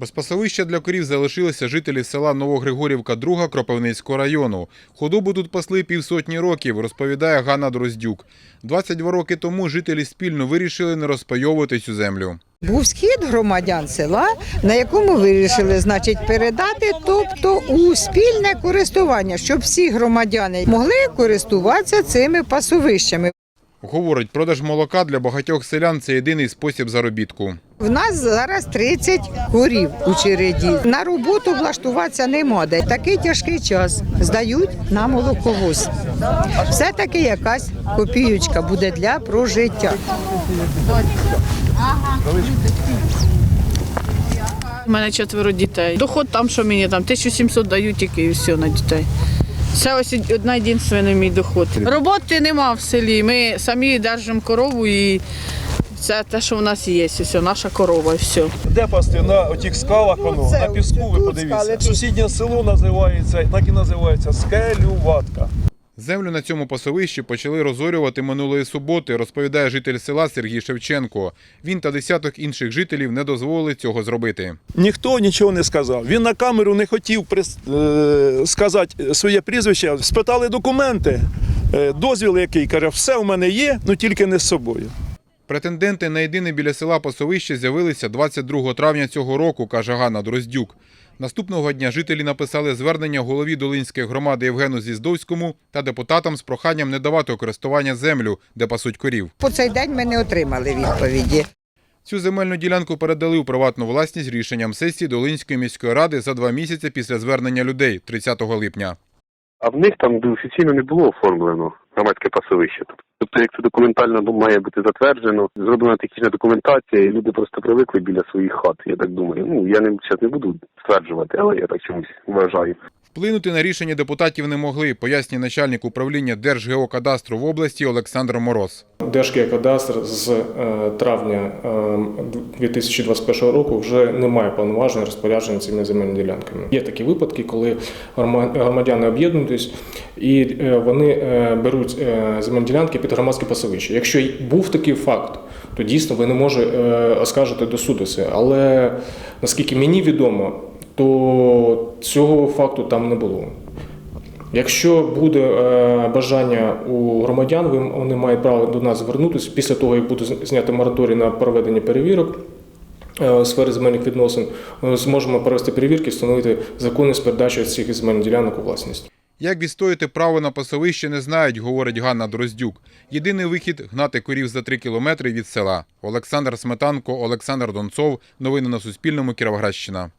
Без пасовища для корів залишилися жителі села Новогригорівка 2 Кропивницького району. Худобу тут пасли півсотні років, розповідає Ганна Дроздюк. 22 роки тому жителі спільно вирішили не розпайовувати цю землю. Був схід громадян села, на якому вирішили, значить, передати, тобто у спільне користування, щоб всі громадяни могли користуватися цими пасовищами. Говорить, продаж молока для багатьох селян це єдиний спосіб заробітку. В нас зараз 30 корів у череді. На роботу влаштуватися нема де. Такий тяжкий час здають на молоковоз. Все-таки якась копіючка буде для прожиття. У мене четверо дітей. Доход там, що мені там 1700 дають тільки і все на дітей. Це ось одна єдинственний мій доход. Роботи нема в селі. Ми самі держимо корову і це те, що в нас є. Все, наша корова і все. Де пасти на отих скалах, воно, на піску, ви подивіться. Сусіднє село називається, так і називається Скелюватка. Землю на цьому пасовищі почали розорювати минулої суботи, розповідає житель села Сергій Шевченко. Він та десяток інших жителів не дозволили цього зробити. Ніхто нічого не сказав. Він на камеру не хотів е, сказати своє прізвище. Спитали документи, е, дозвіл який каже, все в мене є, але тільки не з собою. Претенденти на єдине біля села пасовище з'явилися 22 травня цього року, каже Ганна Дроздюк. Наступного дня жителі написали звернення голові Долинської громади Євгену Зіздовському та депутатам з проханням не давати у користування землю, де пасуть корів. По цей день ми не отримали відповіді. Цю земельну ділянку передали у приватну власність рішенням сесії Долинської міської ради за два місяці після звернення людей 30 липня. А в них там офіційно не було оформлено громадське пасовище. Тобто, як це документально має бути затверджено, зроблена технічна документація, і люди просто привикли біля своїх хат. Я так думаю. Ну я не зараз не буду стверджувати, але я так чомусь вважаю. Вплинути на рішення депутатів не могли, пояснює начальник управління Держгеокадастру в області Олександр Мороз. Держгеокадастр з е, травня е, 2021 року вже не має повноважень розпорядження цими земельними ділянками. Є такі випадки, коли громадяни об'єднуються і е, вони е, беруть е, земельні ділянки під громадське пасовище. Якщо був такий факт, то дійсно ви не можете е, оскаржити до суду це. Але наскільки мені відомо, то цього факту там не було. Якщо буде е, бажання у громадян, вони мають право до нас звернутися після того, як буде знято мораторій на проведення перевірок е, у сфері земельних відносин. Ми зможемо провести перевірки, встановити законність передачі цих земельних ділянок у власність. Як відстояти право на пасовище не знають, говорить Ганна Дроздюк. Єдиний вихід – гнати корів за три кілометри від села. Олександр Сметанко, Олександр Донцов. Новини на Суспільному. Кіровоградщина.